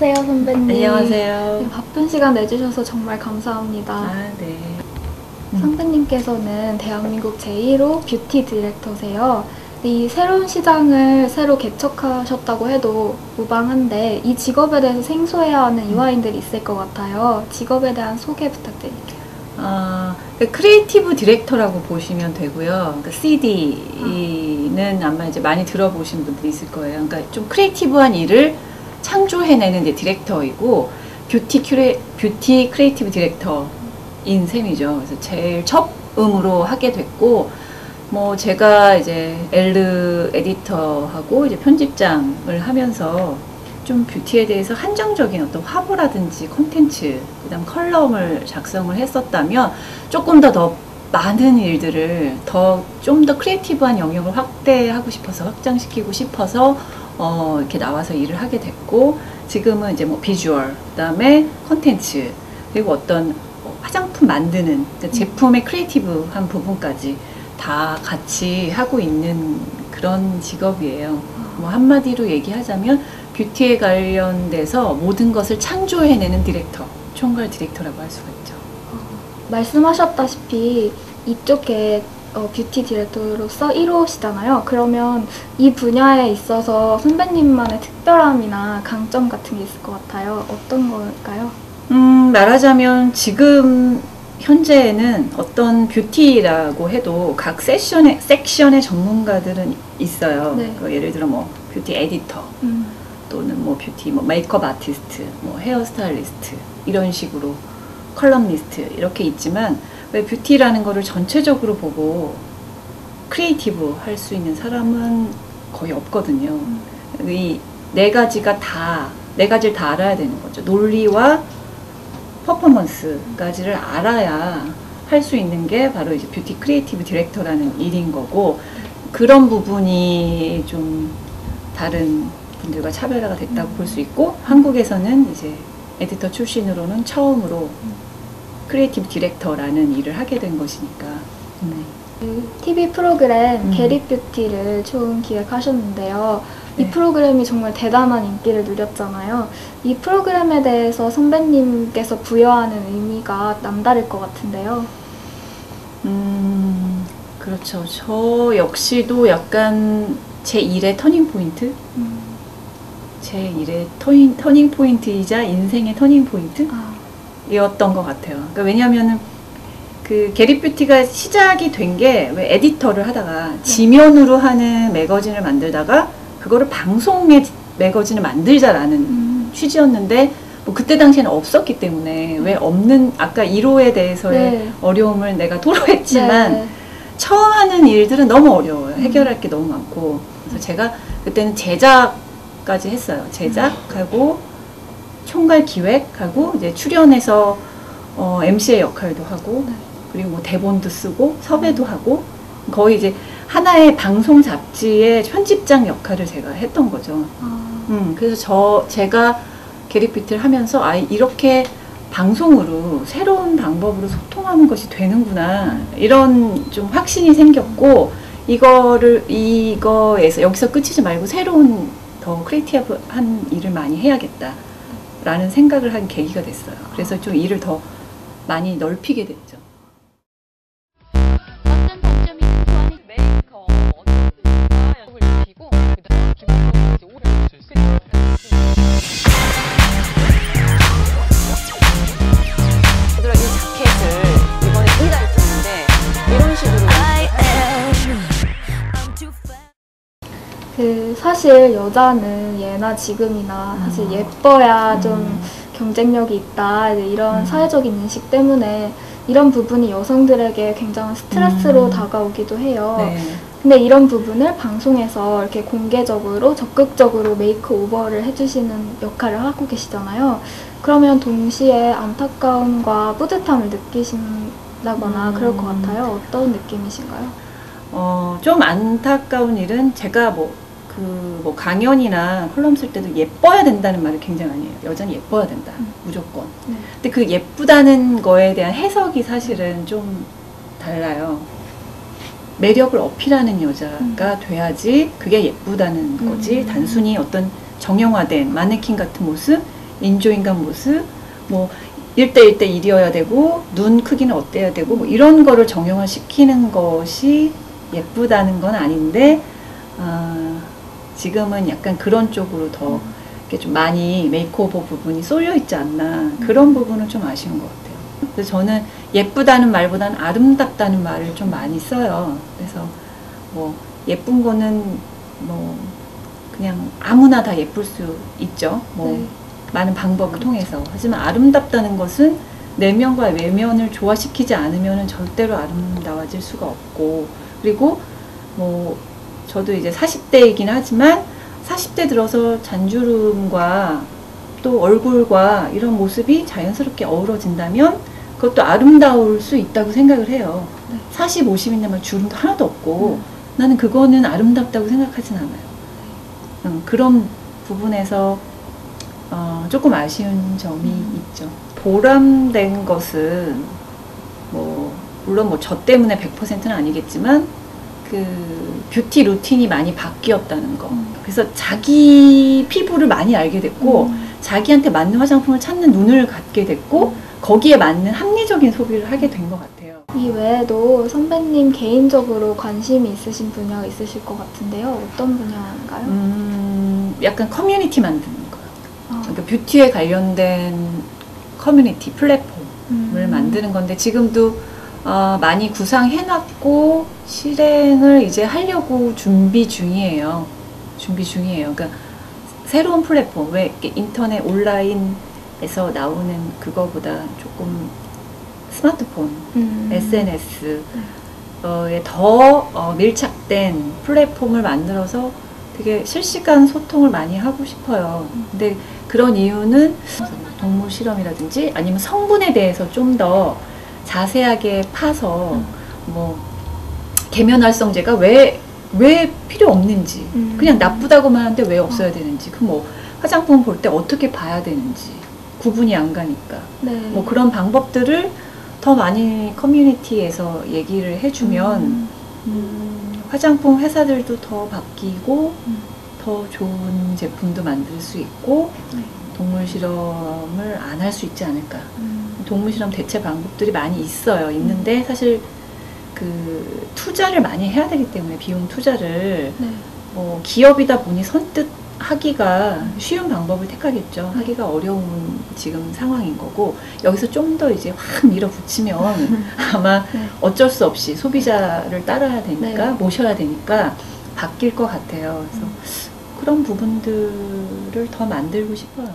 안녕하세요, 선배님. 안녕하세요. 네, 바쁜 시간 내주셔서 정말 감사합니다. 아, 네. 음. 선배님께서는 대한민국 제1호 뷰티 디렉터세요. 이 새로운 시장을 새로 개척하셨다고 해도 무방한데 이 직업에 대해서 생소해야 하는 유아인들이 있을 것 같아요. 직업에 대한 소개 부탁드릴게요. 아, 그 크리에이티브 디렉터라고 보시면 되고요. 그러니까 CD는 아마 이제 많이 들어보신 분들이 있을 거예요. 그러니까 좀 크리에이티브한 일을 창조해내는 이제 디렉터이고 뷰티 큐레 뷰티 크리에이티브 디렉터인 셈이죠. 그래서 제일 처음으로 하게 됐고 뭐 제가 이제 엘르 에디터하고 이제 편집장을 하면서 좀 뷰티에 대해서 한정적인 어떤 화보라든지 콘텐츠, 그다음 컬럼을 작성을 했었다면 조금 더 더 많은 일들을 더 좀 더 크리에이티브한 영역을 확대하고 싶어서 확장시키고 싶어서 어 이렇게 나와서 일을 하게 됐고 지금은 이제 뭐 비주얼, 그다음에 콘텐츠 그리고 어떤 뭐 화장품 만드는 그러니까 제품의 크리에이티브한 부분까지 다 같이 하고 있는 그런 직업이에요. 뭐 한마디로 얘기하자면 뷰티에 관련돼서 모든 것을 창조해내는 디렉터, 총괄 디렉터라고 할 수가 있죠. 말씀하셨다시피 이쪽에 어, 뷰티 디렉터로서 1호시잖아요. 그러면 이 분야에 있어서 선배님만의 특별함이나 강점 같은 게 있을 것 같아요. 어떤 걸까요? 음, 말하자면 지금 현재에는 어떤 뷰티라고 해도 각 세션의, 섹션의 전문가들은 있어요. 네. 그 예를 들어 뭐 뷰티 에디터, 음, 또는 뭐 뷰티 뭐 메이크업 아티스트, 뭐 헤어 스타일리스트 이런 식으로 컬럼리스트 이렇게 있지만 왜 뷰티라는 거를 전체적으로 보고 크리에이티브 할 수 있는 사람은 거의 없거든요. 이네 가지가 다 네 가지를 다 알아야 되는 거죠. 논리와 퍼포먼스까지를 알아야 할 수 있는 게 바로 이제 뷰티 크리에이티브 디렉터라는 일인 거고 그런 부분이 좀 다른 분들과 차별화가 됐다고 볼수 있고 한국에서는 이제 에디터 출신으로는 처음으로 크리에이티브 디렉터라는 일을 하게 된 것이니까 네. 그 TV 프로그램 음. 게리 뷰티를 처음 기획하셨는데요. 이 네. 프로그램이 정말 대단한 인기를 누렸잖아요. 이 프로그램에 대해서 선배님께서 부여하는 의미가 남다를 것 같은데요. 음 그렇죠 저 역시도 약간 제 일의 터닝 포인트 음, 제 일의 터닝, 터닝 포인트이자 인생의 터닝 포인트 아, 이었던 것 같아요. 그러니까 왜냐하면은 그 게리 뷰티가 시작이 된게왜 에디터를 하다가 지면으로 하는 매거진을 만들다가 그거를 방송의 매거진을 만들자라는 음, 취지였는데 뭐 그때 당시에는 없었기 때문에 왜 없는 아까 1호에 대해서의 네. 어려움을 내가 토로했지만 네. 처음 하는 일들은 너무 어려워요. 해결할 게 너무 많고. 그래서 제가 그때는 제작까지 했어요. 제작하고 총괄 기획하고 이제 출연해서 어, MC의 역할도 하고 네. 그리고 뭐 대본도 쓰고 섭외도 하고 거의 이제 하나의 방송 잡지의 편집장 역할을 제가 했던 거죠. 아, 음, 그래서 저 제가 게리피트를 하면서 아 이렇게 방송으로 새로운 방법으로 소통하는 것이 되는구나 이런 좀 확신이 생겼고 이거를 이거에서 여기서 끝이지 말고 새로운 더 크리에이티브한 일을 많이 해야겠다 라는 생각을 한 계기가 됐어요. 그래서 좀 일을 더 많이 넓히게 됐죠. 그 사실 여자는 예나 지금이나 사실 음. 예뻐야 좀 음. 경쟁력이 있다 이런 음. 사회적인 인식 때문에 이런 부분이 여성들에게 굉장한 스트레스로 음. 다가오기도 해요. 네. 근데 이런 부분을 방송에서 이렇게 공개적으로 적극적으로 메이크 오버를 해주시는 역할을 하고 계시잖아요. 그러면 동시에 안타까움과 뿌듯함을 느끼신다거나 음. 그럴 것 같아요. 어떤 느낌이신가요? 어, 좀 안타까운 일은 제가 뭐, 그, 뭐, 강연이나 컬럼 쓸 때도 예뻐야 된다는 말을 굉장히 많이 해요. 여자는 예뻐야 된다. 음. 무조건. 네. 근데 그 예쁘다는 거에 대한 해석이 사실은 좀 달라요. 매력을 어필하는 여자가 돼야지 그게 예쁘다는 거지. 음. 단순히 어떤 정형화된 마네킹 같은 모습, 인조인간 모습, 뭐 1대1대 1이어야 되고 눈 크기는 어때야 되고 뭐 이런 거를 정형화 시키는 것이 예쁘다는 건 아닌데 아, 지금은 약간 그런 쪽으로 더 이렇게 좀 많이 메이크오버 부분이 쏠려 있지 않나 그런 부분은 좀 아쉬운 것 같아요. 그래서 저는 예쁘다는 말보다는 아름답다는 말을 좀 많이 써요. 그래서 뭐 예쁜 거는 뭐 그냥 아무나 다 예쁠 수 있죠. 뭐 네. 많은 방법을 통해서. 하지만 아름답다는 것은 내면과 외면을 조화시키지 않으면 절대로 아름다워질 수가 없고, 그리고 뭐, 저도 이제 40대이긴 하지만, 40대 들어서 잔주름과 또 얼굴과 이런 모습이 자연스럽게 어우러진다면, 그것도 아름다울 수 있다고 생각을 해요. 네. 40, 50인데만 주름도 하나도 없고, 나는 그거는 아름답다고 생각하진 않아요. 음, 그런 부분에서 어, 조금 아쉬운 점이 있죠. 보람된 것은 뭐 물론 뭐 저 때문에 100%는 아니겠지만 그 뷰티 루틴이 많이 바뀌었다는 거. 음. 그래서 자기 피부를 많이 알게 됐고 음. 자기한테 맞는 화장품을 찾는 눈을 갖게 됐고 거기에 맞는 합리적인 소비를 하게 된 것 같아요. 이 외에도 선배님 개인적으로 관심이 있으신 분야가 있으실 것 같은데요. 어떤 분야인가요? 음, 약간 커뮤니티 만드는 거. 아, 그러니까 뷰티에 관련된 커뮤니티 플랫폼을 음. 만드는 건데 지금도 어, 많이 구상해놨고 실행을 이제 하려고 준비 중이에요. 준비 중이에요. 그러니까 새로운 플랫폼 왜 인터넷 온라인에서 나오는 그거보다 조금 스마트폰, 음. SNS 어에 더 어, 밀착된 플랫폼을 만들어서 되게 실시간 소통을 많이 하고 싶어요. 근데 그런 이유는 동물 실험이라든지 아니면 성분에 대해서 좀더 자세하게 파서 음. 뭐 계면활성제가 왜, 왜 필요 없는지 음. 그냥 나쁘다고만 하는데 왜 없어야 되는지 그 뭐 화장품 볼 때 어떻게 봐야 되는지 구분이 안 가니까 네. 뭐 그런 방법들을 더 많이 커뮤니티에서 얘기를 해주면 음. 음, 화장품 회사들도 더 바뀌고 음. 더 좋은 제품도 만들 수 있고 네. 동물 실험을 안 할 수 있지 않을까. 음. 동물 실험 대체 방법들이 많이 있어요. 있는데 사실 그 투자를 많이 해야 되기 때문에 비용 투자를 네. 뭐 기업이다 보니 선뜻 하기가 쉬운 방법을 택하겠죠. 하기가 어려운 지금 상황인 거고 여기서 좀 더 이제 확 밀어붙이면 아마 네. 어쩔 수 없이 소비자를 따라야 되니까 네. 모셔야 되니까 바뀔 것 같아요. 그래서 그런 부분들을 더 만들고 싶어요.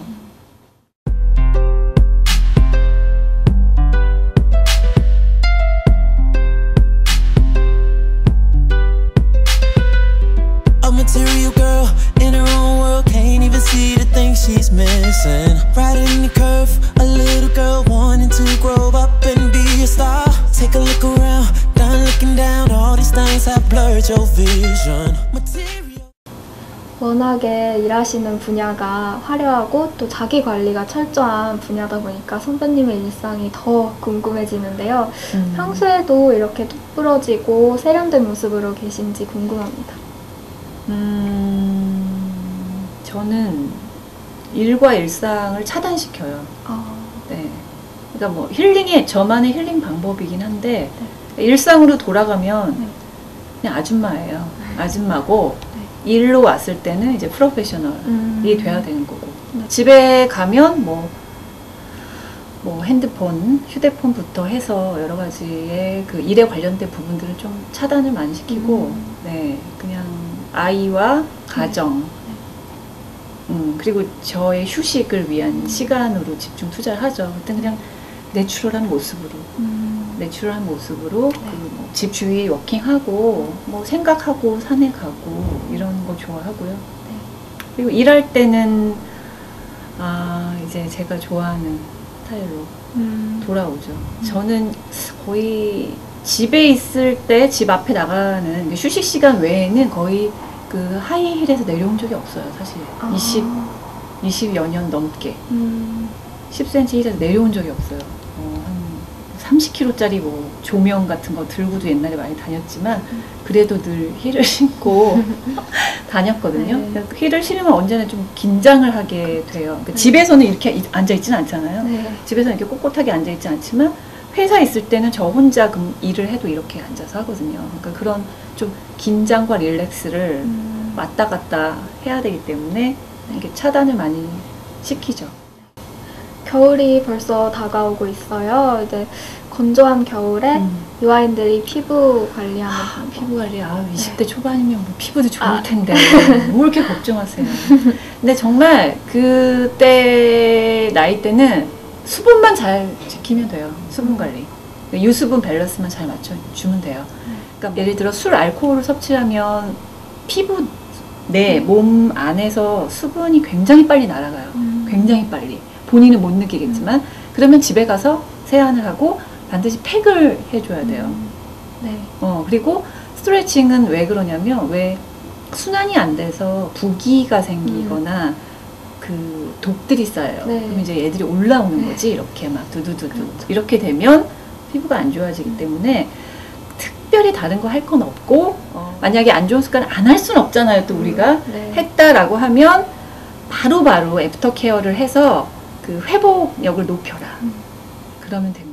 워낙에 일하시는 분야가 화려하고 또 자기 관리가 철저한 분야다 보니까 선배님의 일상이 더 궁금해지는데요. 음. 평소에도 이렇게 똑부러지고 세련된 모습으로 계신지 궁금합니다. 음, 저는 일과 일상을 차단시켜요. 아, 네. 그러니까 뭐 힐링의 저만의 힐링 방법이긴 한데 일상으로 돌아가면 네. 그냥 아줌마예요. 아줌마고 네. 일로 왔을 때는 이제 프로페셔널이 음. 돼야 되는 거고 네. 집에 가면 뭐, 뭐 핸드폰, 휴대폰부터 해서 여러 가지의 그 일에 관련된 부분들은 좀 차단을 많이 시키고 음. 네 그냥 아이와 가정 음, 그리고 저의 휴식을 위한 시간으로 집중 투자를 하죠. 그때 그냥 내추럴한 모습으로 음, 내추럴한 모습으로 그뭐집 주위 워킹하고 뭐 생각하고 산에 가고 이런 거 좋아하고요. 그리고 일할 때는 아 이제 제가 좋아하는 스타일로 음, 돌아오죠. 저는 거의 집에 있을 때 집 앞에 나가는 그 휴식 시간 외에는 거의 그 하이힐에서 내려온 적이 없어요. 사실 아, 20 20여 년 넘게 음, 10cm 힐에서 내려온 적이 없어요. 어, 한 30kg짜리 뭐 조명 같은 거 들고도 옛날에 많이 다녔지만 그래도 늘 힐을 신고 다녔거든요. 네. 힐을 신으면 언제나 좀 긴장을 하게 돼요. 그러니까 집에서는 이렇게 앉아 있지는 않잖아요. 네. 집에서는 이렇게 꼿꼿하게 앉아 있지 않지만 회사 있을 때는 저 혼자 금- 일을 해도 이렇게 앉아서 하거든요. 그러니까 그런 좀 긴장과 릴렉스를 음, 왔다 갔다 해야 되기 때문에 이게 차단을 많이 시키죠. 겨울이 벌써 다가오고 있어요. 이제 건조한 겨울에 음. 유아인들이 피부 관리하는 방법. 피부 관리 아 20대 초반이면 뭐 피부도 좋을 아. 텐데 뭐 이렇게 걱정하세요. 근데 정말 그때 나이 때는 수분만 잘 지키면 돼요. 수분 관리. 유수분 밸런스만 잘 맞춰 주면 돼요. 그러니까 예를 들어 술, 알코올을 섭취하면 피부 내 몸 안에서 수분이 굉장히 빨리 날아가요. 음. 굉장히 빨리. 본인은 못 느끼겠지만 그러면 집에 가서 세안을 하고 반드시 팩을 해줘야 돼요. 음, 네. 어, 그리고 스트레칭은 왜 그러냐면 왜 순환이 안 돼서 부기가 생기거나 그 독들이 쌓여요. 네. 그럼 이제 애들이 올라오는 네. 거지 이렇게 막 두두두두 이렇게 되면 피부가 안 좋아지기 때문에 특별히 다른 거 할 건 없고 만약에 안 좋은 습관 안 할 수는 없잖아요. 또 우리가 네. 했다라고 하면 바로바로 애프터 케어를 해서 그 회복력을 높여라. 음. 그러면 됩니다.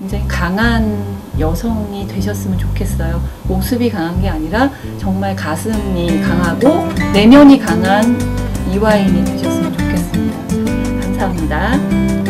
굉장히 강한 여성이 되셨으면 좋겠어요. 모습이 강한 게 아니라 정말 가슴이 강하고 내면이 강한 이화인이 되셨으면 좋겠습니다. 감사합니다.